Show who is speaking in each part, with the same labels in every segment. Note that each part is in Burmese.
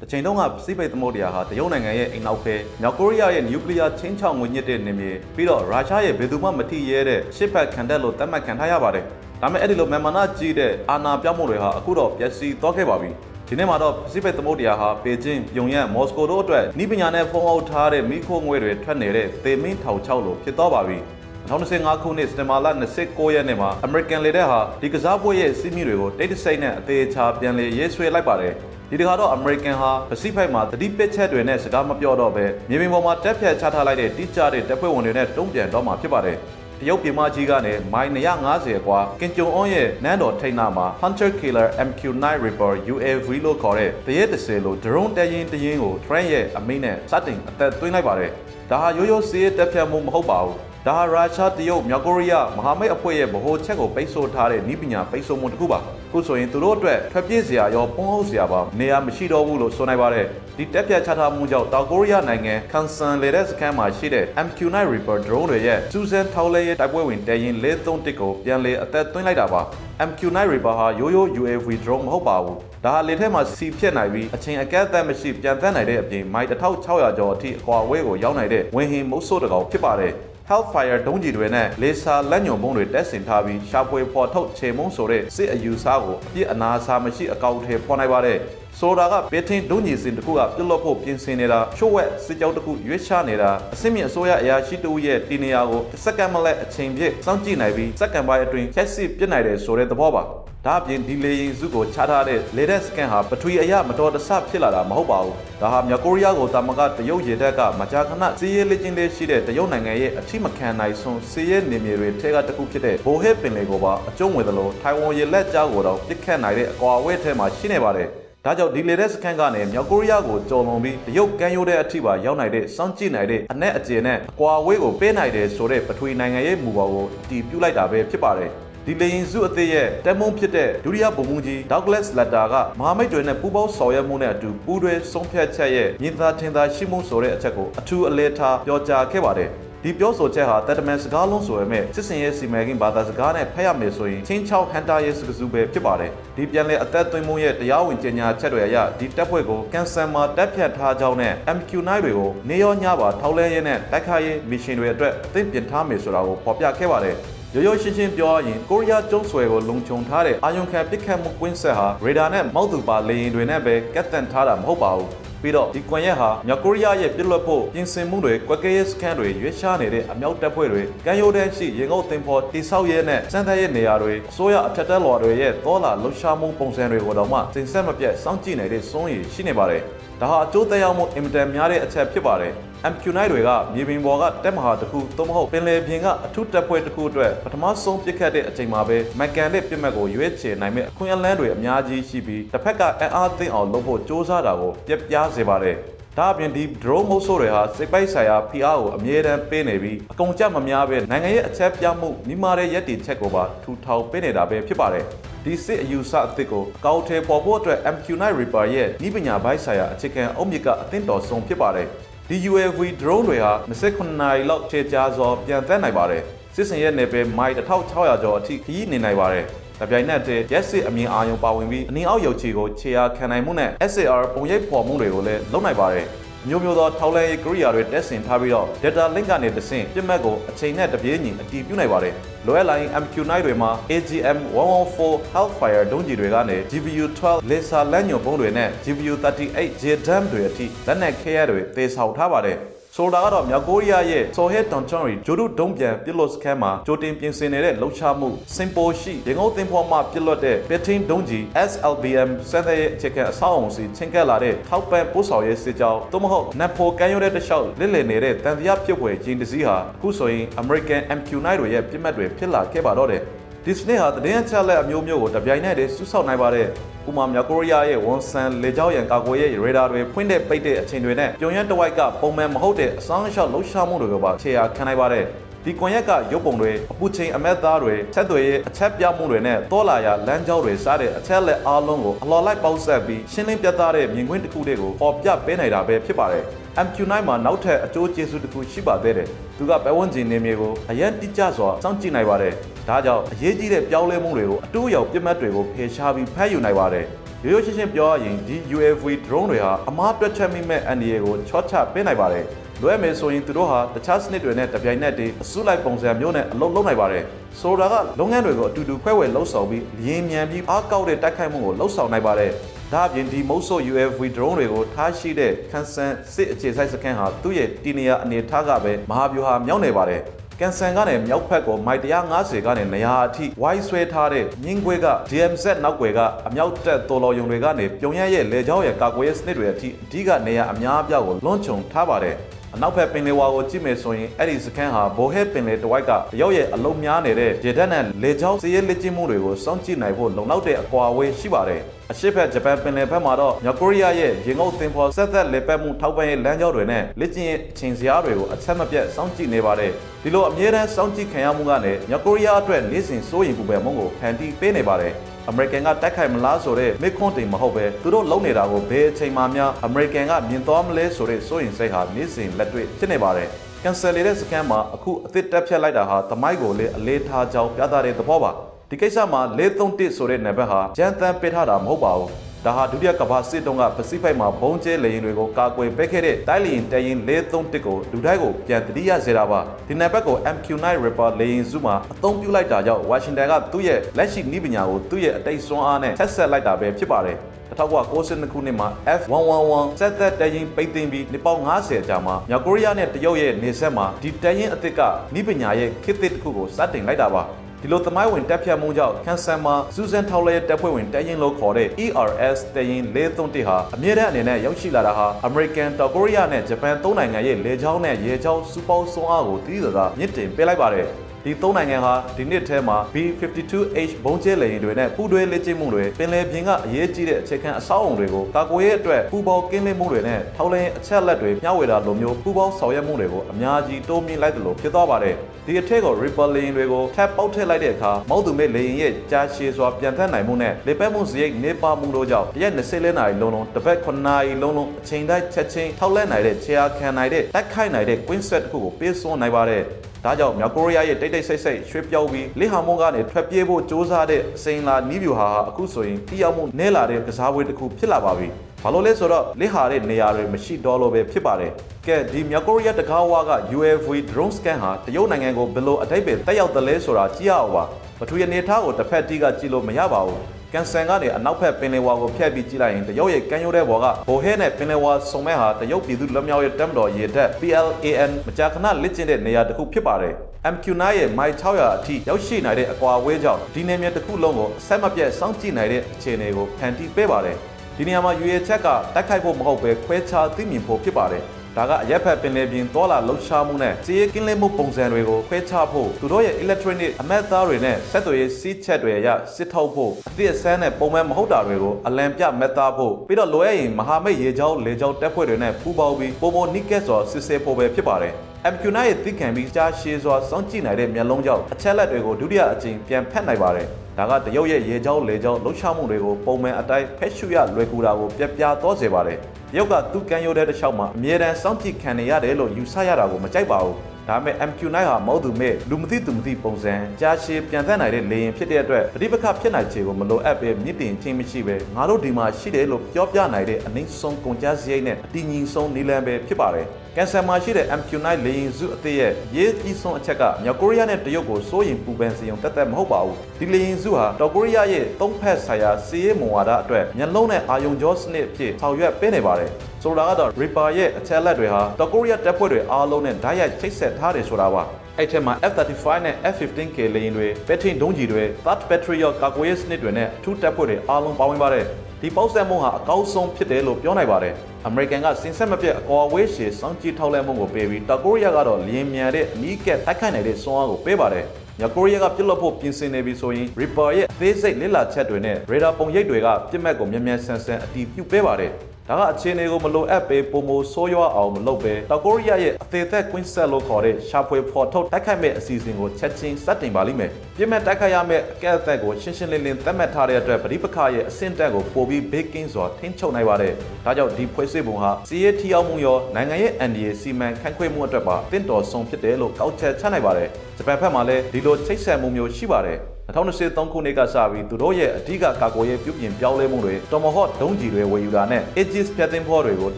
Speaker 1: ။တစ်ချိန်တုန်းကပစိဖိတ်သမုဒ္ဒရာဟာတရုတ်နိုင်ငံရဲ့အိမ်နောက်ဖဲမြောက်ကိုရီးယားရဲ့နျူကလ িয়ার ချင်းချောင်ငွေညစ်တဲ့နေမြေပြီးတော့ရုရှားရဲ့ဘယ်သူမှမထိရဲတဲ့ရှစ်ဖက်ခံတက်လို့သတ်မှတ်ခံထားရပါတယ်။ဒါပေမဲ့အဲ့ဒီလိုမြန်မာနာကြီးတဲ့အာဏာပြောင်းမှုတွေဟာအခုတော့ပျက်စီးသွားခဲ့ပါပြီ။ဒီနေ့မှာတော့ပစိဖိတ်သမုဒ္ဒရာဟာပေကျင်း၊ပြုံယမ်း၊မော်စကိုတို့အတွက်ဤပညာနဲ့ဖုံးအုပ်ထားတဲ့မိခိုးငွေတွေထွက်နေတဲ့သေမင်းထောင်ချောက်လိုဖြစ်သွားပါပြီ။ 2025ခုနှစ်စက်တင်ဘာလ29ရက်နေ့မှာ American လေတပ်ဟာဒီကစားပွဲရဲ့စီးမီတွေကိုတိတ်တဆိတ်နဲ့အသေးချာပြန်လည်ရေးဆွဲလိုက်ပါတယ်။ဒီတခါတော့ American ဟာပစိဖိတ်မှာတတိပစ်ချက်တွေနဲ့စကားမပြောတော့ဘဲမြေပြင်ပေါ်မှာတက်ဖြတ်ချထားလိုက်တဲ့တိကျတဲ့တပ်ဖွဲ့ဝင်တွေနဲ့တုံ့ပြန်တော့မှာဖြစ်ပါတယ်။တရုတ်ပြည်မကြီးကနေမိုင်250အကွာကင်ဂျုံအွန်ရဲ့နန်းတော်ထိန်းနာမှာ Hunter Killer MQ9 Reaper UAV လို့ခေါ်တဲ့တရက်တစ်စဲလို့ drone တရင်တရင်ကို Trent ရဲ့အမိန့်နဲ့စတင်အသက်သွင်းလိုက်ပါတယ်။ဒါဟာရိုးရိုးစီးရဲတက်ဖြတ်မှုမဟုတ်ပါဘူး။ ဒါဟာရုရှားတရုတ်မြောက်ကိုရီးယားမဟာမိတ်အဖွဲ့ရဲ့ဗဟိုချက်ကိုပိတ်ဆို့ထားတဲ့ဤပညာပိတ်ဆို့မှုတစ်ခုပါခုဆိုရင်သူတို့အတွက်ထွက်ပြေးစရာရောပုံဟုတ်စရာပါနေရာမရှိတော့ဘူးလို့ဆိုနိုင်ပါတယ်ဒီတက်ပြတ်ချထားမှုကြောင့်တောင်ကိုရီးယားနိုင်ငံကန်ဆန်လေတဲ့စခန်းမှာရှိတဲ့ MQ9 Reaper drone တွေရဲ့စူဇန်ထောက်လဲရဲ့တိုက်ပွဲဝင်တရင်331ကိုပြန်လေအသက်သွင်းလိုက်တာပါ MQ9 Reaper ဟာရိုးရိုး UAV drone မဟုတ်ပါဘူးဒါဟာလေထဲမှာစီဖြစ်နိုင်ပြီးအချိန်အကန့်အသတ်မရှိပြန်သက်နိုင်တဲ့အပြင်မိုင်1600ကျော်အထိအကွာအဝေးကိုရောက်နိုင်တဲ့ဝင်ဟင်မုတ်ဆိုးတကောင်ဖြစ်ပါတယ် Hellfire ဒုံးကျည်တွေနဲ့လေဆာလက်ညှိုံပုံးတွေတက်ဆင်ထားပြီးရှာဖွေဖော်ထုတ်ခြေမုံဆိုတဲ့စစ်အယူဆကိုအပြစ်အနာအဆာမရှိအကောက်ထဲဖော်နိုင်ပါတယ် ဆိုတာကဘေထင်းဒုံးကျည်စင်တစ်ခုကပြစ်လွတ်ဖို့ပြင်ဆင်နေတာချို့ဝက်စစ်ကြောတစ်ခုရွေးချနေတာအစစ်မြင့်အစိုးရအရာရှိတဦးရဲ့တီနေယာကိုစက္ကန့်မလက်အချိန်ပြည့်စောင့်ကြည့်နိုင်ပြီးစက္ကန့်ပိုင်းအတွင်းဖြတ်စစ်ပြစ်နိုင်တယ်ဆိုတဲ့သဘောပါဒါအပြင်ဒီလေရင်စုကိုချထားတဲ့လေတဲ့စကန်ဟာပထဝီအရမတော်တဆဖြစ်လာတာမဟုတ်ပါဘူး။ဒါဟာမြောက်ကိုရီးယားကိုတာမကတရုတ်ရေတပ်ကမကြာခဏစီးရဲလက်ကျင်းလေးရှိတဲ့တရုတ်နိုင်ငံရဲ့အထိမခံနိုင်ဆုံးစီးရဲနေမြေတွေထဲကတစ်ခုဖြစ်တဲ့ဘိုဟဲပင်လေကိုပါအကျုံးဝင်သလိုထိုင်ဝမ်ရေလက်ကြားကိုတော့ပစ်ခတ်နိုင်တဲ့အကွာအဝေးထဲမှာရှိနေပါတယ်။ ဒါကြောင့်ဒီလေတဲ့စခန်းကနေမြောက်ကိုရီးယားကိုကြော်လွန်ပြီးတရုတ်ကမ်းရိုးတဲ့အထိပါရောက်နိုင်တဲ့စောင့်ကြည့်နိုင်တဲ့အနက်အကျယ်နဲ့အကွာအဝေးကိုပေးနိုင်တယ်ဆိုတဲ့ပထဝီနိုင်ငံရဲ့မူပေါ်ကိုတည်ပြုလိုက်တာပဲဖြစ်ပါတယ်။ဒီလေရင်စုအသစ်ရဲ့တက်မုံဖြစ်တဲ့ဒုတိယဗိုလ်မှူးကြီး Douglas Latter ကမဟာမိတ်တွေနဲ့ပူးပေါင်းဆောင်ရွက်မှုနဲ့အတူပူးတွဲဆုံးဖြတ်ချက်ရဲ့မြင်သာထင်သာရှိမှုဆိုတဲ့အချက်ကိုအထူးအလေးထားပြောကြားခဲ့ပါတယ်။ ဒီပြောဆိုချက်ဟာတက်တမန်စကားလုံးဆိုရမဲ့စစ်စင်ရဲ့စီမံကိန်းဘာသာစကားနဲ့ဖတ်ရမယ်ဆိုရင်ချင်းချောက်ဟန်တာရဲ့စကားစုပဲဖြစ်ပါတယ်။ဒီပြန်လဲအသက်သွင်းမှုရဲ့တရားဝင်ကြေညာချက်တွေအရဒီတပ်ဖွဲ့ကိုကန်ဆယ်မှာတက်ဖြတ်ထားကြောင်းနဲ့ MQ9 တွေကိုနေရောညပါထောက်လဲရဲနဲ့တိုက်ခိုက်ရေးမစ်ရှင်တွေအတွက်အသင့်ပြင်ထားမယ်ဆိုတာကိုဖော်ပြခဲ့ပါတယ်။ရိုးရိုးရှင်းရှင်းပြောရရင်ကိုရီးယားကျုံးဆွဲကိုလုံခြုံထားတဲ့အာယုံခံပစ်ခတ်မှုကွင်းဆက်ဟာရေဒါနဲ့မောက်သူပါလေရင်တွေနဲ့ပဲကတ်တန်ထားတာမဟုတ်ပါဘူး ပြီးတော့ဒီကွန်ရက်ဟာမြောက်ကိုရီးယားရဲ့ပြစ်လွတ်ဖို့ပြင်ဆင်မှုတွေကွက်ကဲရဲစခန်းတွေရွေးရှားနေတဲ့အမြောက်တပ်ဖွဲ့တွေကမ်းရိုးတန်းရှိရေငုပ်တင်ဖော်တိဆောက်ရဲနဲ့စမ်းသပ်ရဲနေရာတွေအစိုးရအထက်တက်လွှာတွေရဲ့သောလာလှုပ်ရှားမှုပုံစံတွေကိုတော့မှစင်ဆက်မပြတ်စောင့်ကြည့်နေတဲ့စွမ်းရည်ရှိနေပါတယ်ဒါဟာအကျိုးသက်ရောက်မှုအင်မတန်များတဲ့အချက်ဖြစ်ပါတယ် MQ9 တွေကမြေပြင်ပေါ်ကတက်မဟာတစ်ခုသို့မဟုတ်ပင်လယ်ပြင်ကအထူးတပ်ဖွဲ့တစ်ခုအတွက်ပထမဆုံးပစ်ခတ်တဲ့အချိန်မှာပဲမက်ကန်တဲ့ပြစ်မှတ်ကိုရွေးချယ်နိုင်မဲ့အခွင့်အလမ်းတွေအများကြီးရှိပြီးတစ်ဖက်ကအင်အားသိအောင်လုပ်ဖို့စ조사တာကိုပြက်ပြားစေပါတယ်ဒါအပြင်ဒီ drone မုတ်ဆိုးတွေဟာစိတ်ပိုက်ဆိုင်ရာဖိအားကိုအမြဲတမ်းပေးနေပြီးအကုန်ကြမများပဲနိုင်ငံရဲ့အချက်ပြမှုမိမာတဲ့ရက်တီချက်ကိုပါထူထောင်ပေးနေတာပဲဖြစ်ပါတယ်ဒီစစ်အယူဆအသစ်ကိုကောက်ထဲပေါ်ဖို့အတွက် MQ9 Reaper ရဲ့ဤပညာဘိုက်ဆိုင်ရာအခြေခံအုတ်မြစ်ကအသင့်တော်ဆုံးဖြစ်ပါတယ် ဒီ UAV drone တွေဟာ29နာရီလောက်ခြေချစွာပြန်သက်နိုင်ပါတယ်စစ်စင်ရဲ့နယ်ပယ်မိုင်1600ကျော်အထိခရီးနေနိုင်ပါတယ်တပြိုင်နက်တည်းရက်စစ်အမြင်အာရုံပါဝင်ပြီးအနည်းအောက်ရုပ်ချီကိုခြေအားခံနိုင်မှုနဲ့ SAR ပုံရိပ်ဖော်မှုတွေကိုလည်းလုပ်နိုင်ပါတယ် မျိုးမျိုးသောထောက်လှမ်းရေးကိရိယာတွေတက်ဆင်ထားပြီးတော့ data link ကနေတဆင့်ပြစ်မှတ်ကိုအချိန်နဲ့တပြေးညီအတည်ပြုနိုင်ပါတယ်။လိုအပ်လာရင် MQ9 တွေမှာ AGM 114 Hellfire ဒုံးကျည်တွေကနေ GPU12 laser လက်ညှိုပုံးတွေနဲ့ GPU38 JDAM တွေအထိလက်နက်ခဲရတွေသေဆောင်ထားပါတယ်။ ဆိုတာကတော့မြောက်ကိုရီးယားရဲ့ဆိုဟက်တန်ချွန်ရီဂျိုဒုဒုံးပြန်ပြစ်လို့စခန်းမှာကြိုတင်ပြင်ဆင်နေတဲ့လှုပ်ရှားမှုစင်ပိုရှိရေငုံတင်ဖော်မှပြစ်လွတ်တဲ့ပက်တင်ဒုံးကြီး SLBM စတဲ့ရဲ့အခြေခံအဆောက်အုံစီချင်းကပ်လာတဲ့ထောက်ပံ့ပို့ဆောင်ရေးစစ်ကြောင်းသို့မဟုတ်နက်ဖိုကန်ရိုတဲ့တခြားလစ်လည်နေတဲ့တန်တရားဖြစ်ွယ်ဂျင်းတစည်းဟာအခုဆိုရင် American MQ9 တွေရဲ့ပြစ်မှတ်တွေဖြစ်လာခဲ့ပါတော့တယ်ဒီစနေဟာတည်င်းချက်လက်အမျိုးမျိုးကိုတပြိုင်နက်တည်းစုဆောက်နိုင်ပါတယ်။ ဥမာမြောက်ကိုရီးယားရဲ့ဝန်ဆန်လေကြောင်းရန်ကာကွယ်ရေးရေဒါတွေဖွင့်တဲ့ပိတ်တဲ့အချိန်တွေနဲ့ပြုံရန်တဝိုက်ကပုံမှန်မဟုတ်တဲ့အဆောင်အရှောက်လှုပ်ရှားမှုတွေကိုပါခြေရာခံနိုင်ပါတယ်။ဒီကွန်ရက်ကရုပ်ပုံတွေအပူချိန်အမက်သားတွေဆက်သွယ်ရေးအချက်ပြမှုတွေနဲ့တောလာရလမ်းကြောင်းတွေစားတဲ့အချက်လက်အားလုံးကိုအလော်လိုက်ပေါက်ဆက်ပြီးရှင်းလင်းပြသတဲ့မြင်ကွင်းတစ်ခုတည်းကိုပေါ်ပြပေးနိုင်တာပဲဖြစ်ပါတယ်။ MQ9 မှာနောက်ထပ်အကျိုးကျေးဇူးတစ်ခုရှိပါသေးတယ်။သူကပဲဝန်ကျင်နေမြေကိုအရန်တိကျစွာစောင့်ကြည့်နိုင်ပါတယ်။ ဒါကြောင့်အရေးကြီးတဲ့ပြောင်းလဲမှုတွေကိုအတူရောက်ပြစ်မှတ်တွေကိုဖယ်ရှားပြီးဖမ်းယူနိုင်ပါတယ်။ရိုးရိုးရှင်းရှင်းပြောရရင်ဒီ UAV drone တွေဟာအမားတွက်ချက်မိမဲ့အန်ဒီယေကိုချော့ချပေးနိုင်ပါတယ်လွဲမယ်ဆိုရင်သူတို့ဟာတခြားစနစ်တွေနဲ့တပြိုင်နက်တည်းအစုလိုက်ပုံစံမျိုးနဲ့အလုပ်လုပ်နိုင်ပါတယ်ဆိုတာကလုပ်ငန်းတွေကိုအတူတူခွဲဝေလှုပ်ဆောင်ပြီးလျင်မြန်ပြီးအားကောက်တဲ့တိုက်ခိုက်မှုကိုလှုပ်ဆောင်နိုင်ပါတယ်ဒါအပြင်ဒီမုတ်ဆို UAV drone တွေကိုထားရှိတဲ့ခန်းဆန်စစ်အခြေစိုက်စခန်းဟာသူ့ရဲ့တီနီယာအနေထားကပဲမဟာဗျူဟာမြောက်နေပါတယ် ကန်ဆန်ကနေမြောက်ဖက်ကိုမိုက်150ကနေနေရာအထိဝိုင်းဆွဲထားတဲ့မြင်းခွေးက DMZ နောက်ွယ်ကအမြောက်တက်တော်တော်ယုံတွေကနေပြုံရရဲ့လေကြောင်းရဲ့ကာကွယ်ရေးစနစ်တွေအထိအဓိကနေရာအများအပြားကိုလွှမ်းခြုံထားပါတယ် အနောက်ဘက်ပင်လယ်ဝါကိုကြည့်မယ်ဆိုရင်အဲ့ဒီစခန်းဟာဘိုဟဲပင်လယ်တဝိုက်ကတရုတ်ရဲ့အလုံးများနေတဲ့ရေတပ်နဲ့လေကြောင်းစည်ရဲလက်ကျင့်မှုတွေကိုစောင့်ကြည့်နိုင်ဖို့လုံလောက်တဲ့အကွာအဝေးရှိပါတယ်အရှိတ်ဘက်ဂျပန်ပင်လယ်ဘက်မှာတော့မြောက်ကိုရီးယားရဲ့ရေငုပ်သင်္ဘောဆက်သက်လေပတ်မှုထောက်ပံ့ရေးလမ်းကြောင်းတွေနဲ့လက်ကျင့်အချိန်စရာတွေကိုအဆက်မပြတ်စောင့်ကြည့်နေပါတယ်ဒီလိုအမြဲတမ်းစောင့်ကြည့်ခံရမှုကနေမြောက်ကိုရီးယားအတွက်နေ့စဉ်စိုးရိမ်ပူပန်မှုကိုဖန်တီးပေးနေပါတယ် အမေရိကန်ကတိုက်ခိုက်မလားဆိုတဲ့မစ်ခွန်းတင်မဟုတ်ပဲသူတို့လုံနေတာကိုဘယ်အချိန်မှများအမေရိကန်ကမြင်သွားမလဲဆိုတဲ့စိုးရိမ်စိတ်ဟာနေ့စဉ်လက်တွေ့ဖြစ်နေပါတယ်ကန်ဆယ်လေးတဲ့စကန်မှာအခုအသစ်တက်ဖြတ်လိုက်တာဟာသမိုင်းကိုလေအလေးထားကြောင်းပြသတဲ့သဘောပါဒီကိစ္စမှာ431ဆိုတဲ့နံပါတ်ဟာကြမ်းတမ်းပေးထားတာမဟုတ်ပါဘူး ဒါဟာဒုတိယကမ္ဘာစစ်တုန်းကပစိဖိတ်မှာဘုံကျဲလေရင်တွေကိုကာကွယ်ပေးခဲ့တဲ့တိုက်လေရင်တရင်431ကိုလူတိုင်းကိုပြန်တတိယစေတာပါဒီနံပါတ်ကို MQ9 Reaper လေရင်စုမှာအသုံးပြုလိုက်တာကြောင့်ဝါရှင်တန်ကသူ့ရဲ့လက်ရှိနည်းပညာကိုသူ့ရဲ့အတိတ်စွမ်းအားနဲ့ဆက်ဆက်လိုက်တာပဲဖြစ်ပါတယ်1992ခုနှစ်မှာ F111 စက်သက်တရင်ပိတ်သိမ်းပြီးနှစ်ပေါင်း90အကြာမှာမြောက်ကိုရီးယားနဲ့တရုတ်ရဲ့နေဆက်မှာဒီတရင်အသစ်ကနိပညာရဲ့ခေတ်သစ်တစ်ခုကိုစတင်လိုက်တာပါ ဒီလိုသမိုင်းဝင်တက်ဖြတ်မှုကြောင့်ကန်ဆန်မှာစူဇန်ထောက်လဲတပ်ဖွဲ့ဝင်တရင်လို့ခေါ်တဲ့ ERS တရင်431ဟာအမြဲတမ်းအနေနဲ့ရောက်ရှိလာတာဟာ American တောင်ကိုရီးယားနဲ့ဂျပန်သုံးနိုင်ငံရဲ့လေကြောင်းနဲ့ရေကြောင်းစူပေါင်းစွမ်းအားကိုတည်တည်သာမြင့်တင်ပေးလိုက်ပါတယ် ဒီသုံးနိုင်ငံဟာဒီနှစ်ထဲမှာ B52H ဘုံကျဲလေယာဉ်တွေနဲ့ပူးတွဲလက်ကျင့်မှုတွေပင်လယ်ပြင်ကအရေးကြီးတဲ့အခြေခံအဆောက်အုံတွေကိုကာကွယ်ရေးအတွက်ပူးပေါင်းကင်းလင်းမှုတွေနဲ့ထောက်လှမ်းအချက်လက်တွေမျှဝေတာလိုမျိုးပူးပေါင်းဆောင်ရွက်မှုတွေကိုအများကြီးတိုးမြင့်လိုက်တယ်လို့ဖြစ်သွားပါတယ်ဒီအထက်က Ripper လေယာဉ်တွေကိုထပ်ပေါက်ထည့်လိုက်တဲ့အခါမောက်သူမဲ့လေယာဉ်ရဲ့ကြာရှည်စွာပြန်ထက်နိုင်မှုနဲ့လေပတ်မှုစရိတ်နေပါမှုတို့ကြောင့်တရက်20လနာရီလုံးလုံးတစ်ပတ်9နာရီလုံးလုံးအချိန်တိုင်းချက်ချင်းထောက်လှမ်းနိုင်တဲ့ခြေအားခံနိုင်တဲ့တက်ခိုက်နိုင်တဲ့ Queen Set တစ်ခုကိုပေးစွန်းနိုင်ပါတယ် ဒါကြောင့်မြောက်ကိုရီးယားရဲ့တိတ်တိတ်ဆိတ်ဆိတ်ရွှေ့ပြောင်းပြီးလစ်ဟာမွန်ကနေထွက်ပြေးဖို့စ조사တဲ့အစိန်လာနီးဗျူဟာဟာအခုဆိုရင်တိရောက်မှုနဲလာတဲ့ကစားပွဲတစ်ခုဖြစ်လာပါပြီ။ဘာလို့လဲဆိုတော့လစ်ဟာတဲ့နေရာတွေမရှိတော့လို့ပဲဖြစ်ပါတယ်။ကဲဒီမြောက်ကိုရီးယားတကားဝါက UAV drone scan ဟာတရုတ်နိုင်ငံကိုဘယ်လိုအထိုက်ပဲတက်ရောက်တယ်လဲဆိုတာကြည့်ရအောင်ပါ။ပထဝီအနေထားကိုတစ်ဖက်တီးကကြည့်လို့မရပါဘူး။ ကန်ဆန်ကနေအနောက်ဘက်ပင်လယ်ဝါကိုဖြတ်ပြီးကြည့်လိုက်ရင်တရုတ်ရဲ့ကမ်းရိုးတဲ့ဘော်ကဘိုဟဲနဲ့ပင်လယ်ဝါစုံမဲ့ဟာတရုတ်ပြည်သူလွတ်မြောက်ရေးတပ်မတော်ရေတပ် PLAN မကြာခဏလက်ကျင့်တဲ့နေရာတစ်ခုဖြစ်ပါတယ်။ MQ9 ရဲ့မိုင်600အထိရောက်ရှိနိုင်တဲ့အကွာအဝေးကြောင့်ဒီနယ်မြေတစ်ခုလုံးကိုအဆက်မပြတ်စောင့်ကြည့်နိုင်တဲ့အခြေအနေကိုဖန်တီးပေးပါတယ်။ဒီနေရာမှာရွေချက်ကတိုက်ခိုက်ဖို့မဟုတ်ပဲခွဲခြားသိမြင်ဖို့ဖြစ်ပါတယ်။ ဒါကအရက်ဖက်ပင်လယ်ပြင်တောလာလှုပ်ရှားမှုနဲ့စီးရဲကင်းလင်းမှုပုံစံတွေကိုခွဲခြားဖို့သူတို့ရဲ့ electronic အမက်သားတွေနဲ့ဆက်သွယ်ရေးစီးချက်တွေအရစစ်ထုတ်ဖို့အသည့်အဆန်းနဲ့ပုံမှန်မဟုတ်တာတွေကိုအလံပြမက်သားဖို့ပြီးတော့လိုရရင်မဟာမိတ်ရေချောင်းလေချောင်းတပ်ဖွဲ့တွေနဲ့ပူးပေါင်းပြီးပုံပေါ်နိကက်စွာစစ်ဆေးဖို့ပဲဖြစ်ပါတယ် MQ9 ရဲ့သိခံပြီးကြားရှည်စွာစောင့်ကြည့်နိုင်တဲ့မျက်လုံးကြောင့်အချက်လက်တွေကိုဒုတိယအကြိမ်ပြန်ဖက်နိုင်ပါတယ်။ဒါကတရုတ်ရဲ့ရေချောင်းလေချောင်းလှုပ်ရှားမှုတွေကိုပုံမှန်အတိုင်းဖက်ရှုရလွယ်ကူတာကိုပြပြတော့စေပါတယ်။တရုတ်ကသူ့ကမ်းရိုးတဲ့တစ်လျှောက်မှာအမြဲတမ်းစောင့်ကြည့်ခံနေရတယ်လို့ယူဆရတာကိုမကြိုက်ပါဘူး။ ဒါပေမဲ့ MQ9 ဟာမဟုတ်သူမဲ့လူမသိသူမသိပုံစံကြားရှည်ပြန်သက်နိုင်တဲ့လေရင်ဖြစ်တဲ့အတွက်ပဋိပက္ခဖြစ်နိုင်ခြေကိုမလိုအပ်ပဲမြင့်တင်ခြင်းမရှိပဲငါတို့ဒီမှာရှိတယ်လို့ပြောပြနိုင်တဲ့အနှိမ့်ဆုံးကုန်ကြစရိတ်နဲ့အတီးညီဆုံးနီလန်ပဲဖြစ်ပါတယ်။ကန်ဆာမှာရှိတဲ့ MQ9 လေရင်စုအသစ်ရဲ့ရေးကြီးဆုံးအချက်ကမြောက်ကိုရီးယားနဲ့တရုတ်ကိုစိုးရင်ပူပန်စီအောင်တက်တက်မဟုတ်ပါဘူး။ဒီလေရင်စုဟာတောင်ကိုရီးယားရဲ့သုံးဖက်ဆိုင်ရာစီးရဲမုံဝါဒအတွက်မျက်လုံးနဲ့အာယုံကြောစနစ်အဖြစ်ဆောင်ရွက်ပေးနေပါတယ်။ ဆိုတာကတော့ Reaper ရဲ့အချက်လက်တွေဟာတောင်ကိုရီးယားတပ်ဖွဲ့တွေအားလုံးနဲ့ဓာတ်ရိုက်ချိတ်ဆက်ထားတယ်ဆိုတာပါ။အဲ့ထက်မှာ F35 နဲ့ F15K လေယာဉ်တွေဘက်ထင်ဒုံးကြီးတွေ Third Battery ရောကာကွယ်ရေးစနစ်တွေနဲ့အထူးတပ်ဖွဲ့တွေအားလုံးပါဝင်ပါတယ်ဒီပေါက်ဆက်မှုဟာအကောင်းဆုံးဖြစ်တယ်လို့ပြောနိုင်ပါတယ်အမေရိကန်ကစင်ဆက်မပြတ်အကွာဝေးရှည်စောင့်ကြည့်ထောက်လှမ်းမှုကိုပေးပြီးတောင်ကိုရီးယားကတော့လျင်မြန်တဲ့အနီးကပ်တိုက်ခိုက်နိုင်တဲ့စွမ်းအားကိုပေးပါတယ်မြောက်ကိုရီးယားကပြစ်လွတ်ဖို့ပြင်ဆင်နေပြီဆိုရင် Reaper ရဲ့အသေးစိတ်လစ်လာချက်တွေနဲ့ radar ပုံရိပ်တွေကပြစ်မှတ်ကိုမြန်မြန်ဆန်ဆန်အတီးပြုတ်ပေးပါတယ် ဒါကအခြေအနေကိုမလိုအပ်ပဲပုံမိုဆိုးရွားအောင်မလုပ်ပဲတောင်ကိုရီးယားရဲ့အသေးသက်ကွင်းဆက်လို့ခေါ်တဲ့ရှာဖွေဖော်ထုတ်တိုက်ခိုက်မဲ့အစီအစဉ်ကိုချက်ချင်းစတင်ပါလိမ့်မယ်။ပြစ်မဲ့တိုက်ခိုက်ရမယ့်အကဲအသက်ကိုရှင်းရှင်းလင်းလင်းသတ်မှတ်ထားတဲ့အတွက်ပရိပခရဲ့အဆင့်တက်ကိုပိုပြီးဘေးကင်းစွာထိန်းချုပ်နိုင်ပါတယ်။ဒါကြောင့်ဒီဖွဲ့စည်းပုံဟာစီးရဲထီအောင်မှုရောနိုင်ငံရဲ့အန်ဒီရဲ့စီမံခန့်ခွဲမှုအတွက်ပါတင့်တော်ဆုံးဖြစ်တယ်လို့ကောက်ချက်ချနိုင်ပါတယ်။ဂျပန်ဘက်မှာလည်းဒီလိုချိတ်ဆက်မှုမျိုးရှိပါတယ်။ 2023ခုနှစ်ကစပြီးသူတို့ရဲ့အဓိကကာကွယ်ရေးပြုပြင်ပြောင်းလဲမှုတွေ Tomahawk ဒုံးကျည်တွေဝယ်ယူတာနဲ့ Aegis ဖြတ်သင်းဖောတွေကို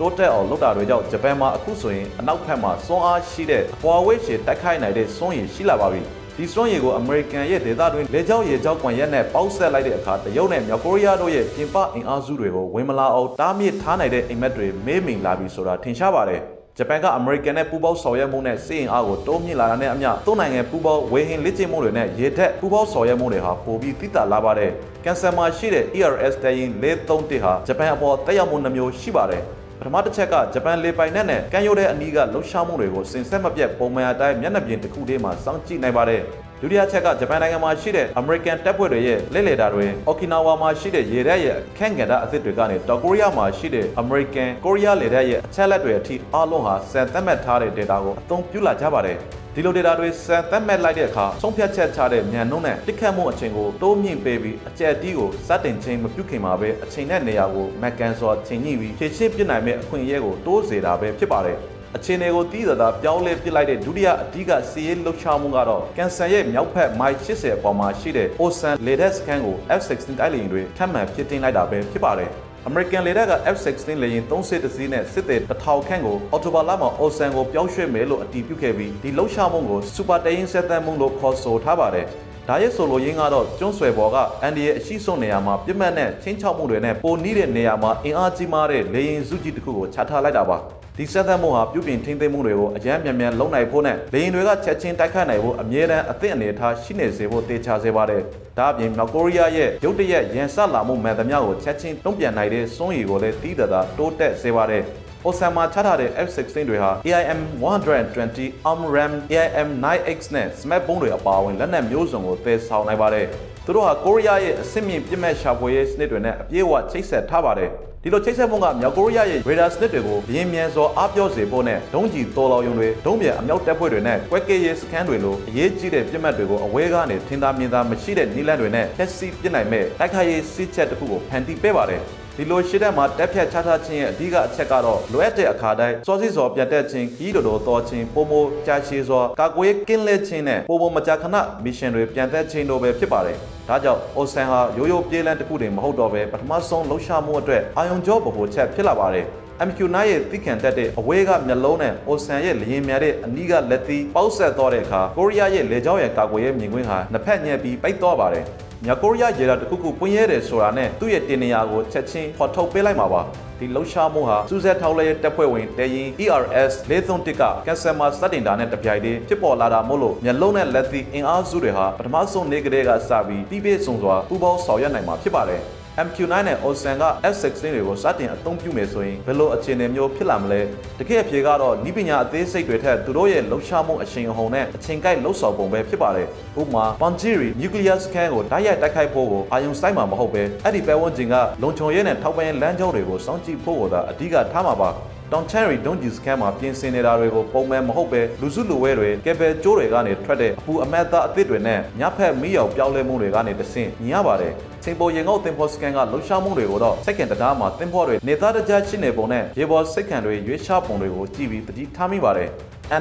Speaker 1: တိုးတက်အောင်လုပ်တာတွေကြောင့်ဂျပန်မှာအခုဆိုရင်အနောက်ဘက်မှာစွမ်းအားရှိတဲ့အပွားဝဲရှည်တိုက်ခိုက်နိုင်တဲ့စွမ်းရည်ရှိလာပါပြီ။ဒီစွမ်းရည်ကိုအမေရိကန်ရဲ့ဒေသတွင်းလေကြောင်းရေကြောင်းကွန်ရက်နဲ့ပေါက်ဆက်လိုက်တဲ့အခါတရုတ်နဲ့မြောက်ကိုရီးယားတို့ရဲ့ပြင်ပအင်အားစုတွေကိုဝင်မလာအောင်တားမြစ်ထားနိုင်တဲ့အိမ်မက်တွေမေးမိန်လာပြီဆိုတာထင်ရှားပါတယ်။ ဂျပန်ကအမေရိကန်နဲ့ပူးပေါင်းဆောင်ရွက်မှုနဲ့စစ်အင်အားကိုတိုးမြင့်လာတာနဲ့အမျှသုံးနိုင်ငံပူးပေါင်းဝေဟင်လက်ကျင့်မှုတွေနဲ့ရေတပ်ပူးပေါင်းဆောင်ရွက်မှုတွေဟာပိုပြီးသိသာလာပါတယ်။ကန်ဆယ်မှာရှိတဲ့ ERS တရင်431ဟာဂျပန်အပေါ်တက်ရောက်မှုနှမျိုးရှိပါတယ်။ပထမတစ်ချက်ကဂျပန်လေပိုင်နက်နဲ့ကန်ရိုးတဲ့အနီးကလှုပ်ရှားမှုတွေကိုစင်ဆက်မပြတ်ပုံမှန်အတိုင်းမျက်နှာပြင်တစ်ခုတည်းမှာစောင့်ကြည့်နိုင်ပါတယ်။ ဒုတိယချက်ကဂျပန်နိုင်ငံမှာရှိတဲ့ American တပ်ဖွဲ့တွေရဲ့လက်လေတာတွေ Okinawa မှာရှိတဲ့ရေတပ်ရဲ့ခန့်ကဏ္ဍအသစ်တွေကနေတောင်ကိုရီးယားမှာရှိတဲ့ American ကိုရီးယားလေတပ်ရဲ့အချက်လက်တွေအထိအားလုံးဟာစံသတ်မှတ်ထားတဲ့ data ကိုအသုံးပြုလာကြပါတယ်။ဒီလို data တွေစံသတ်မှတ်လိုက်တဲ့အခါဆုံးဖြတ်ချက်ချတဲ့မြန်နှုန်းနဲ့တိခတ်မှုအချိန်ကိုတိုးမြင့်ပေးပြီးအကြက်တီးကိုစတင်ချိန်မပြုခင်မှာပဲအချိန်နဲ့နေရာကိုမက်ကန်စွာချိန်ညှိပြီးဖြည့်ရှင်းပြနိုင်မဲ့အခွင့်အရေးကိုတိုးစေတာပဲဖြစ်ပါတယ်။ အခြေအနေကိုတီးသသာပြောင်းလဲပစ်လိုက်တဲ့ဒုတိယအဓိကစီးရေးလှုပ်ရှားမှုကတော့ကန်ဆယ်ရဲ့မြောက်ဘက်မိုင်80အပေါ်မှာရှိတဲ့ Osan Ledet Scan ကို F-16 တိုက်လေယာဉ်တွေထပ်မံဖြစ်တင်လိုက်တာပဲဖြစ်ပါတယ်။ American လေတပ်က F-16 လေယာဉ်3စစ်တစီးနဲ့စစ်သည်1000ခန့်ကိုအော်တိုဘာလမှာ Osan ကိုပြောင်းရွှေ့မယ်လို့အတည်ပြုခဲ့ပြီးဒီလှုပ်ရှားမှုကို Super တရင်ဆက်သမ်းမှုလို့ခေါ်ဆိုထားပါတယ်။ဒါရဲ့ဆိုလိုရင်းကတော့ကျွန်းဆွယ်ပေါ်ကအန်ဒီရဲ့အရှိဆုံးနေရာမှာပြစ်မှတ်နဲ့ချင်းချောက်မှုတွေနဲ့ပိုနီးတဲ့နေရာမှာအင်အားကြီးမားတဲ့လေယာဉ်စုကြီးတစ်ခုကိုချထားလိုက်တာပါ ဒီဆက်သက်မှုဟာပြုပြင်ထိန်းသိမ်းမှုတွေကိုအကြမ်းမြန်မြန်လုပ်နိုင်ဖို့နဲ့လေယာဉ်တွေကချက်ချင်းတိုက်ခတ်နိုင်ဖို့အမြဲတမ်းအသင့်အနေထားရှိနေစေဖို့တေချာစေပါတယ်ဒါအပြင်မြောက်ကိုရီးယားရဲ့ရုတ်တရက်ရန်စလာမှုမှန်သမျှကိုချက်ချင်းတုံ့ပြန်နိုင်တဲ့စွမ်းရည်ကိုလည်းတီးတသာတိုးတက်စေပါတယ်။ Osama ချထားတဲ့ F-16 တွေဟာ AIM 120 ARM AIM 9X နဲ့ Smart ဘုံတွေအပါအဝင်လက်နက်မျိုးစုံကိုသယ်ဆောင်နိုင်ပါတယ်။သူတို့ဟာကိုရီးယားရဲ့အဆင့်မြင့်ပြစ်မှတ်ရှာဖွေရေးစနစ်တွေနဲ့အပြည့်အဝချိတ်ဆက်ထားပါတယ်။ဒီလိုချိတ်ဆက်မှုကမြောက်ကိုရီးယားရဲ့ radar စနစ်တွေကိုလျင်မြန်စွာအားပြောစေဖို့နဲ့ဒုံးကျည်တော်လောင်ယုံတွေဒုံးပြန်အမြောက်တပ်ဖွဲ့တွေနဲ့ကွက်ကဲရေးစခန်းတွေလိုအရေးကြီးတဲ့ပြစ်မှတ်တွေကိုအဝဲကနေထင်သာမြင်သာမရှိတဲ့နီးလန်းတွေနဲ့ဖျက်ဆီးပစ်နိုင်မဲ့တိုက်ခိုက်ရေးစစ်ချက်တစ်ခုကိုဖန်တီးပေးပါတယ်။ ဒီလိုရှစ်တက်မှာတက်ဖြတ်ချထားခြင်းရဲ့အဓိကအချက်ကတော့လိုအပ်တဲ့အခါတိုင်းစောစီစောပြတ်တက်ခြင်းကြီးတော်တော်တော်ခြင်းပုံမကြာရှည်စွာကာကွယ်ကင်းလဲခြင်းနဲ့ပုံမမကြာခဏမစ်ရှင်တွေပြန်သက်ခြင်းတို့ပဲဖြစ်ပါတယ်။ဒါကြောင့်အိုဆန်ဟာရိုးရိုးပြေးလန်းတစ်ခုတည်းမဟုတ်တော့ပဲပထမဆုံးလှုပ်ရှားမှုအတွက်အာယုံကြောဗဟိုချက်ဖြစ်လာပါတယ်။ MQ9 ရဲ့သိခံတတ်တဲ့အဝေးကမျက်လုံးနဲ့အိုဆန်ရဲ့လျင်မြန်တဲ့အနီးကလက်သီးပေါက်ဆက်သွားတဲ့အခါကိုရီးယားရဲ့လေကြောင်းရဲ့ကာကွယ်ရေးမြင်ကွင်းဟာနှစ်ဖက်ညက်ပြီးပိတ်သွားပါတယ်။ မြောက်ကိုရီးယားရေဒါတစ်ခုခုပွင့်ရဲတယ်ဆိုတာနဲ့သူ့ရဲ့တင်နေရာကိုချက်ချင်းဖော်ထုတ်ပေးလိုက်မှာပါဒီလှုပ်ရှားမှုဟာစူးစက်ထောက်လဲရဲ့တပ်ဖွဲ့ဝင်တရင် ERS 431ကကန်ဆယ်မာစတင်တာနဲ့တပြိုင်တည်းဖြစ်ပေါ်လာတာမို့လို့မျက်လုံးနဲ့လက်သီးအင်အားစုတွေဟာပထမဆုံးနေ့ကလေးကစပြီးပြီးပြည့်စုံစွာပူးပေါင်းဆောင်ရွက်နိုင်မှာဖြစ်ပါတယ် MQ9 နဲ့ Osan က F16 တွေကိုစတင်အသုံးပြုမယ်ဆိုရင်ဘယ်လိုအခြေအနေမျိုးဖြစ်လာမလဲတကယ်အဖြေကတော့ဤပညာအသေးစိတ်တွေထက်သူတို့ရဲ့လှုပ်ရှားမှုအရှိန်အဟုန်နဲ့အချိန်ကိုက်လှုပ်ဆောင်ပုံပဲဖြစ်ပါတယ်ဥပမာ Panjiri Nuclear Scan ကိုတိုက်ရိုက်တိုက်ခိုက်ဖို့ကိုအာယုံစိုက်မှာမဟုတ်ပဲအဲ့ဒီပဲဝန်းကျင်ကလုံခြုံရေးနဲ့ထောက်ပံ့ရေးလမ်းကြောင်းတွေကိုစောင့်ကြည့်ဖို့ကိုသာအဓိကထားမှာပါတောင်ချန်ရီဒုံဂျီစကန်မှာပြင်ဆင်နေတာတွေကိုပုံမှန်မဟုတ်ပဲလူစုလူဝဲတွေကယ်ဘယ်ကျိုးတွေကနေထွက်တဲ့အပူအမတ်သားအသစ်တွေနဲ့ညဖက်မီးရောင်ပြောင်းလဲမှုတွေကနေတဆင့်မြင်ရပါတယ် စင်ပေါ်ရင်ငုတ်တင်ဖို့စကန်ကလှုပ်ရှားမှုတွေကိုတော့စက္ကန့်တရားမှာတင်ဖို့တွေနေသားတကြားချစ်နေပုံနဲ့ရေပေါ်စိတ်ခံတွေရွေးရှားပုံတွေကိုကြည့်ပြီးတတိထားမိပါတယ်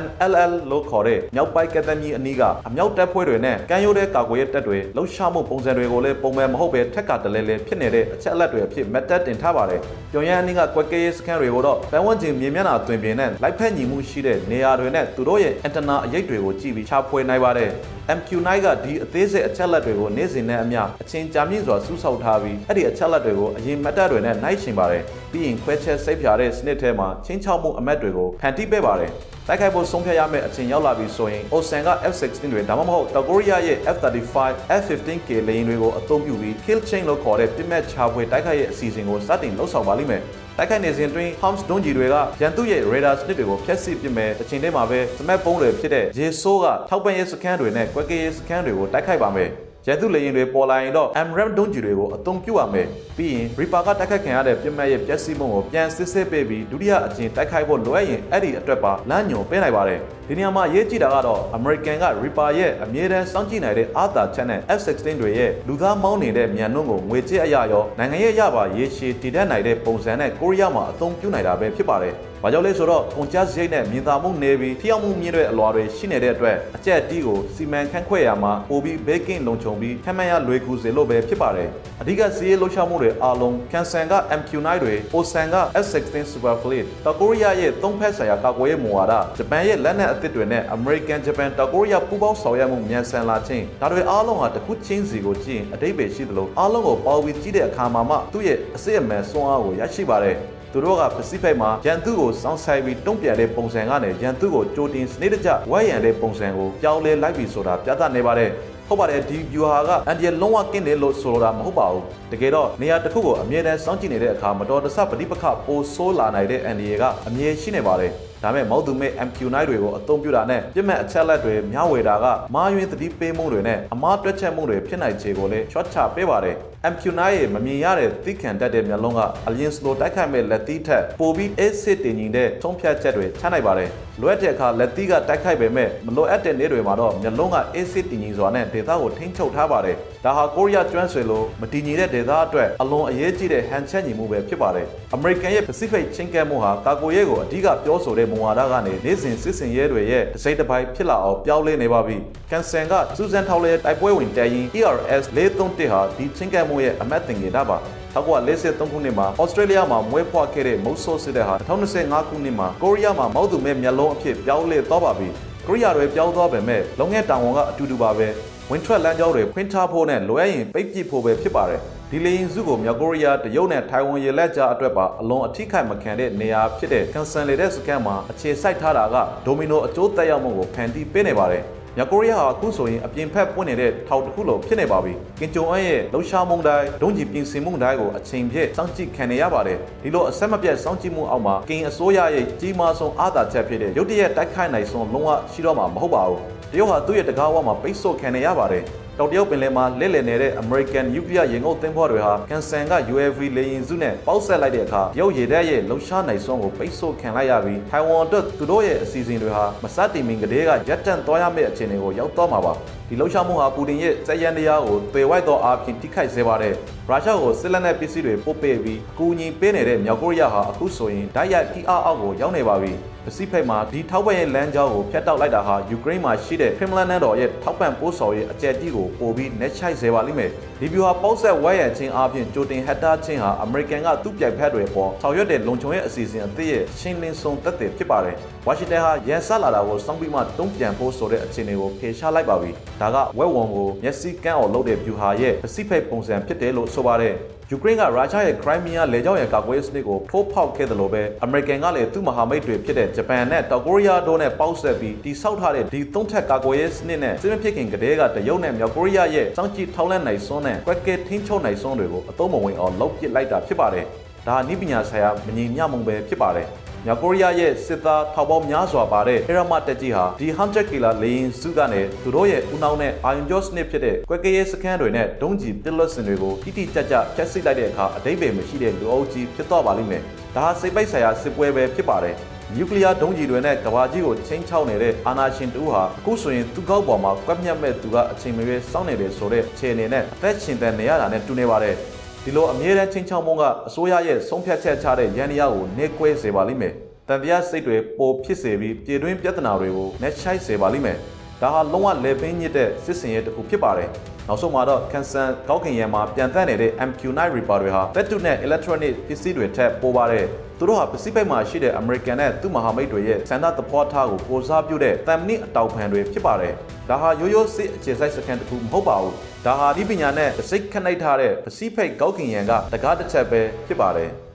Speaker 1: NLL လို့ခေါ်တဲ့မြောက်ပိုင်းကက်သမီအနီးကအမြောက်တပ်ဖွဲ့တွေနဲ့ကမ်းရိုးတဲ့ကာကွယ်ရေးတပ်တွေလှုပ်ရှားမှုပုံစံတွေကိုလည်းပုံမှန်မဟုတ်ပဲထက်ကတလဲလဲဖြစ်နေတဲ့အချက်အလက်တွေအဖြစ်မက်တက်တင်ထားပါတယ်။ပြုံရန်အနီးကကွက်ကရေးစခန်းတွေကိုတော့ပန်းဝန်းကျင်မြေမျက်နှာတွင်ပြင်နဲ့လိုက်ဖက်ညီမှုရှိတဲ့နေရာတွေနဲ့သူတို့ရဲ့အင်တာနာအရိပ်တွေကိုကြည့်ပြီးချဖွေနိုင်ပါတယ်။ MQ9 ကဒီအသေးစိတ်အချက်လက်တွေကိုနေ့စဉ်နဲ့အမျှအချင်းကြာမြင့်စွာစုဆောက်ထားပြီးအဲ့ဒီအချက်လက်တွေကိုအရင်မတ်တပ်တွေနဲ့နှိုက်ရှင်ပါတယ်ပြီးရင်ခွဲချက်စိတ်ဖြာတဲ့စနစ်ထဲမှာချင်းချောက်မှုအမတ်တွေကိုဖန်တီးပေးပါတယ် တိုက်ခိုက်ဖို့ဆုံးဖြတ်ရမယ့်အချိန်ရောက်လာပြီဆိုရင် Osan က F16 တွေဒါမှမဟုတ်တောင်ကိုရီးယားရဲ့ F35 F15K လေယာဉ်တွေကိုအသုံးပြုပြီး kill chain လို့ခေါ်တဲ့ပြစ်မှတ်ချဖွေတိုက်ခိုက်ရဲ့အစီအစဉ်ကိုစတင်လှုပ်ဆောင်ပါလိမ့်မယ်တိုက်ခိုက်နေစဉ်တွင် Homs ဒုံးကြီးတွေကရန်သူရဲ့ radar စနစ်တွေကိုဖျက်ဆီးပစ်မယ်အချိန်တည်းမှာပဲစမတ်ပုံးတွေဖြစ်တဲ့ရေဆိုးကထောက်ပံ့ရေးစခန်းတွေနဲ့ကွက်ကရေးစခန်းတွေကိုတိုက်ခိုက်ပါမယ် ရန်သူလေယာဉ်တွေပေါ်လာရင်တော့ MRAM ဒုံးကျည်တွေကိုအသုံးပြုရမယ်ပြီးရင် Reaper ကတိုက်ခိုက်ခံရတဲ့ပြစ်မှတ်ရဲ့ပျက်စီးမှုကိုပြန်စစ်ဆေးပေးပြီးဒုတိယအကြိမ်တိုက်ခိုက်ဖို့လိုအပ်ရင်အဲ့ဒီအတွက်ပါလမ်းညွန်ပေးနိုင်ပါတယ် ဒီနေရာမှာအရေးကြီးတာကတော့ American က Reaper ရဲ့အမြဲတမ်းစောင့်ကြည့်နိုင်တဲ့အာသာချက်နဲ့ F16 တွေရဲ့လူသားမောင်းနေတဲ့မြန်နှုန်းကိုငွေကြေးအရာရောနိုင်ငံရဲ့ရပါရေရှည်တည်တတ်နိုင်တဲ့ပုံစံနဲ့ကိုရီးယားမှာအသုံးပြုနိုင်တာပဲဖြစ်ပါတယ်။ဘာကြောင့်လဲဆိုတော့ကုန်ကျစရိတ်နဲ့မြင်သာမှုနေပြီးထိရောက်မှုမြင့်တဲ့အလွာတွေရှိနေတဲ့အတွက်အကြက်တီးကိုစီမံခန့်ခွဲရမှာပိုပြီးဘေးကင်းလုံခြုံပြီးခံမှန်းရလွယ်ကူစေလို့ပဲဖြစ်ပါတယ်။အဓိကစီးရေးလှုပ်ရှားမှုတွေအားလုံးကန်ဆန်က MQ9 တွေပိုဆန်က F16 Super Fleet တောင်ကိုရီးယားရဲ့သုံးဖက်ဆိုင်ရာကာကွယ်ရေးမူဝါဒဂျပန်ရဲ့လက်နက်အသစ်တွေနဲ့ American Japan တောင်ကိုရီးယားပူးပေါင်းဆောင်ရွက်မှုမြန်ဆန်လာခြင်းဒါတွေအားလုံးဟာတစ်ခုချင်းစီကိုကြည့်ရင်အတိတ်ပဲရှိသလိုအားလုံးကိုပေါ်ပြီးကြည့်တဲ့အခါမှာမှသူ့ရဲ့အစစ်အမှန်စွမ်းအားကိုရရှိပါတယ်သူတို့ကပစိဖိတ်မှာရန်သူကိုစောင်းဆိုင်ပြီးတုံ့ပြန်တဲ့ပုံစံကနေရန်သူကိုကြိုတင်စနစ်တကျဝဲရန်တဲ့ပုံစံကိုပြောင်းလဲလိုက်ပြီဆိုတာပြသနေပါတယ်ဟုတ်ပါတယ်ဒီ view ဟာကအန်ဒီယလုံးဝကင်းတယ်လို့ဆိုလိုတာမဟုတ်ပါဘူးတကယ်တော့နေရာတစ်ခုကိုအမြဲတမ်းစောင့်ကြည့်နေတဲ့အခါမတော်တဆပဋိပက္ခပိုဆိုးလာနိုင်တဲ့အန်ဒီယကအမြဲရှိနေပါတယ် ဒါမဲ့မောက်သူမဲ့ MQ9 တွေကိုအသုံးပြုတာနဲ့ပြစ်မဲ့အချက်လက်တွေမျှဝေတာကမာယွင်းသတိပေးမှုတွေနဲ့အမားတွက်ချက်မှုတွေဖြစ်နိုင်ခြေကိုလည်း short ချပေးပါတယ် MQ9 ရဲ့မမြင်ရတဲ့သိခံတတ်တဲ့မျက်လုံးကအလင်းစလိုတိုက်ခိုက်မဲ့လက်သီးထက်ပိုပြီး acid တင်ညီတဲ့သုံးဖြတ်ချက်တွေချနိုင်ပါတယ်လွယ်တဲ့အခါလက်သီးကတိုက်ခိုက်ပေမဲ့မလိုအပ်တဲ့နေ့တွေမှာတော့မျက်လုံးက acid တင်ညီစွာနဲ့ဒေတာကိုထိန်းချုပ်ထားပါတယ်ဒါဟာကိုရီးယားကျွမ်းဆွေလိုမတည်ညီတဲ့ဒေတာအတွက်အလွန်အရေးကြီးတဲ့ဟန်ချက်ညီမှုပဲဖြစ်ပါတယ် American ရဲ့ Pacific ချင်းကဲမှုဟာကာကိုရဲကိုအဓိကပြောဆိုတဲ့မူဝါဒကနေနေ့စဉ်စစ်စင်ရဲတွေရဲ့တစ်စိတ်တစ်ပိုင်းဖြစ်လာအောင်ပြောင်းလဲနေပါပြီကန်ဆန်ကစူဇန်ထောက်လဲတိုက်ပွဲဝင်တဲရင် ERS 431ဟာဒီချင်းကဲမှုရဲ့အမတ်တင်နေတာပါ1943ခုနှစ်မှာဩစတြေးလျမှာမွေးဖွားခဲ့တဲ့မုတ်ဆိုးစစ်တပ်ဟာ2025ခုနှစ်မှာကိုရီးယားမှာမောက်သူမဲ့မျက်လုံးအဖြစ်ပြောင်းလဲသွားပါပြီကိုရီးယားတွေပြောင်းသွားပေမဲ့လုံငယ်တောင်ဝန်ကအတူတူပါပဲ ဝင်ထွက်လမ်းကြောင်းတွေဖွင့်ထားဖို့နဲ့လိုအပ်ရင်ပိတ်ပစ်ဖို့ပဲဖြစ်ပါတယ်ဒီလေရင်စုကိုမြောက်ကိုရီးယားတရုတ်နဲ့ထိုင်ဝမ်ရေလက်ကြားအတွက်ပါအလွန်အထိခိုက်မခံတဲ့နေရာဖြစ်တဲ့ကန်ဆန်လေတဲ့စကန်မှာအခြေစိုက်ထားတာကဒိုမီနိုအကျိုးသက်ရောက်မှုကိုဖန်တီးပေးနေပါတယ်မြောက်ကိုရီးယားဟာအခုဆိုရင်အပြင်ဖက်ပွင့်နေတဲ့ထောက်တစ်ခုလိုဖြစ်နေပါပြီ။ကင်ဂျုံအန်ရဲ့လှုပ်ရှားမှုတိုင်းဒုံးကျည်ပြင်ဆင်မှုတိုင်းကိုအချိန်ပြည့်စောင့်ကြည့်ခံနေရပါတယ်။ဒီလိုအဆက်မပြတ်စောင့်ကြည့်မှုအောက်မှာကင်အစိုးရရဲ့ကြီးမားဆုံးအားသာချက်ဖြစ်တဲ့ရုတ်တရက်တိုက်ခိုက်နိုင်ဆုံးလုံးဝရှိတော့မှာမဟုတ်ပါဘူး။ တရုတ်ဟာသူ့ရဲ့တကားဝါမှာပိတ်ဆို့ခံနေရပါတယ်။တောင်တရုတ်ပင်လယ်မှာလဲလှယ်နေတဲ့ American Nuclear ရေငုပ်သင်္ဘောတွေဟာကန်ဆန်က UAV လေယာဉ်စုနဲ့ပေါက်ဆက်လိုက်တဲ့အခါတရုတ်ရေတပ်ရဲ့လှုပ်ရှားနိုင်စွမ်းကိုပိတ်ဆို့ခံလိုက်ရပြီးထိုင်ဝမ်အတွက်သူတို့ရဲ့အစီအစဉ်တွေဟာမစတင်မီကတည်းကရပ်တန့်သွားရမယ့်အခြေအနေကိုရောက်သွားမှာပါ ဒီလှုပ်ရှားမှုဟာပူတင်ရဲ့စက်ရန်တရားကိုသေဝိုက်သောအားဖြင့်ထိခိုက်စေပါတယ်ရုရှားကိုစစ်လက်နက်ပစ္စည်းတွေပို့ပေးပြီးအကူအညီပေးနေတဲ့မြောက်ကိုရီးယားဟာအခုဆိုရင်တိုက်ရိုက်ကိအားအောက်ကိုရောက်နေပါပြီပစိဖိတ်မှာဒီထောက်ပံ့ရေးလမ်းကြောင်းကိုဖျက်တောက်လိုက်တာဟာယူကရိန်းမှာရှိတဲ့ Kremlin နန်းတော်ရဲ့ထောက်ပံ့ပို့ဆောင်ရေးအကြက်ကြီးကိုပိုပြီးနှက်ချိုက်စေပါလိမ့်မယ်။ဒီဗျူဟာပေါက်ဆက်ဝဲရန်ချင်းအားဖြင့်ကြိုတင်ဟက်တာချင်းဟာအမေရိကန်ကသူ့ပြိုင်ဖက်တွေပေါ်ဆောင်ရွက်တဲ့လုံခြုံရေးအစီအစဉ်အသစ်ရဲ့ရှင်းလင်းဆုံးသက်သေဖြစ်ပါတယ်။ဝါရှင်တန်ဟာရန်ဆက်လာတာကိုစောင့်ပြီးမှတုံ့ပြန်ဖို့ဆိုတဲ့အခြေအနေကိုဖယ်ရှားလိုက်ပါပြီ။ဒါကဝက်ဝံကိုမျက်စိကန်းအောင်လုပ်တဲ့ဗျူဟာရဲ့ပစိဖိတ်ပုံစံဖြစ်တယ်လို့ဆိုပါတယ်။ယူကရိန်းကရုရှားရဲ့ခရိုင်းမီးယားလေကြောင်းရန်ကာကွယ်ရေးစနစ်ကိုထိုးဖောက်ခဲ့တယ်လို့ပဲအမေရိကန်ကလည်းသူ့မဟာမိတ်တွေဖြစ်တဲ့ဂျပန်နဲ့တောင်ကိုရီးယားတို့နဲ့ပေါက်ဆက်ပြီးတိစောက်ထားတဲ့ဒီသုံးထပ်ကာကွယ်ရေးစနစ်နဲ့စစ်မဖြစ်ခင်ကတည်းကတရုတ်နဲ့မြောက်ကိုရီးယားရဲ့စောင့်ကြည့်ထောက်လှမ်းနိုင်စွမ်းနဲ့ကွက်ကဲထင်းချုံနိုင်စွမ်းတွေကိုအသုံးမဝင်အောင်လုပ်ပစ်လိုက်တာဖြစ်ပါတယ်။ဒါနိပညာဆိုင်ရာမငြိမ်မျှမှုပဲဖြစ်ပါတယ်။ မြောက်ကိုရီးယားရဲ့စစ်သားထောက်ပေါင်းများစွာပါတဲ့ဟေရမတက်ကြီးဟာဒီ100ကီလာလေရင်စုကနေသူတို့ရဲ့ဦးနှောင်းနဲ့အာယွန်ကျော့စနစ်ဖြစ်တဲ့ကွက်ကရေးစခန်းတွေနဲ့ဒုံးကျည်ပစ်လွတ်စင်တွေကိုတိတိကျကျဖျက်ဆီးလိုက်တဲ့အခါအတိတ်ပဲမရှိတဲ့လူအုပ်ကြီးဖြစ်သွားပါလိမ့်မယ်။ဒါဟာစိတ်ပိတ်ဆိုင်ရာစစ်ပွဲပဲဖြစ်ပါတယ်။နျူကလ িয়ার ဒုံးကျည်တွေနဲ့ကဘာကြီးကိုချင်းချောက်နေတဲ့အာနာရှင်တူဟာအခုဆိုရင်သူ့ကောက်ပေါ်မှာကွက်မြတ်မဲ့သူကအချိန်မရွေးစောင့်နေတယ်ဆိုတဲ့အခြေအနေနဲ့အသက်ရှင်တန်နေရတာနဲ့တူနေပါတယ်။ ဒီလိုအမြဲတမ်းချင်းချောက်မှုကအစိုးရရဲ့ဆုံးဖြတ်ချက်ချတဲ့ရန်ရာကိုနေကွဲစေပါလိမ့်မယ်။တန်တရားစိတ်တွေပိုဖြစ်စေပြီးပြည်တွင်းပြဿနာတွေကိုနှက်ချိုက်စေပါလိမ့်မယ်။ဒါဟာလုံးဝလေပင်းညစ်တဲ့စစ်စင်ရဲတစ်ခုဖြစ်ပါတယ်။နောက်ဆုံးမှာတော့ကန်ဆန်ကောက်ခင်ရံမှာပြန်သက်နေတဲ့ MQ9 Reaper တွေဟာတက်တူနဲ့ electronic ပစ္စည်းတွေထက်ပိုပါတယ်။ သူတို့ဟာပစိဖိတ်မှာရှိတဲ့ American နဲ့သူ့မဟာမိတ်တွေရဲ့စန္ဒသဘောထားကိုပိုစားပြုတဲ့တမ်မနစ်အတောက်ဖန်တွေဖြစ်ပါတယ်။ဒါဟာရိုးရိုးစစ်အခြေစိုက်စကန်တစ်ခုမဟုတ်ပါဘူး။ဒါဟာဒီပညာနဲ့စိတ်ခဏိတ်ထားတဲ့ပစိဖိတ်ကောက်ခင်ရံကတကားတစ်ချက်ပဲဖြစ်ပါတယ်။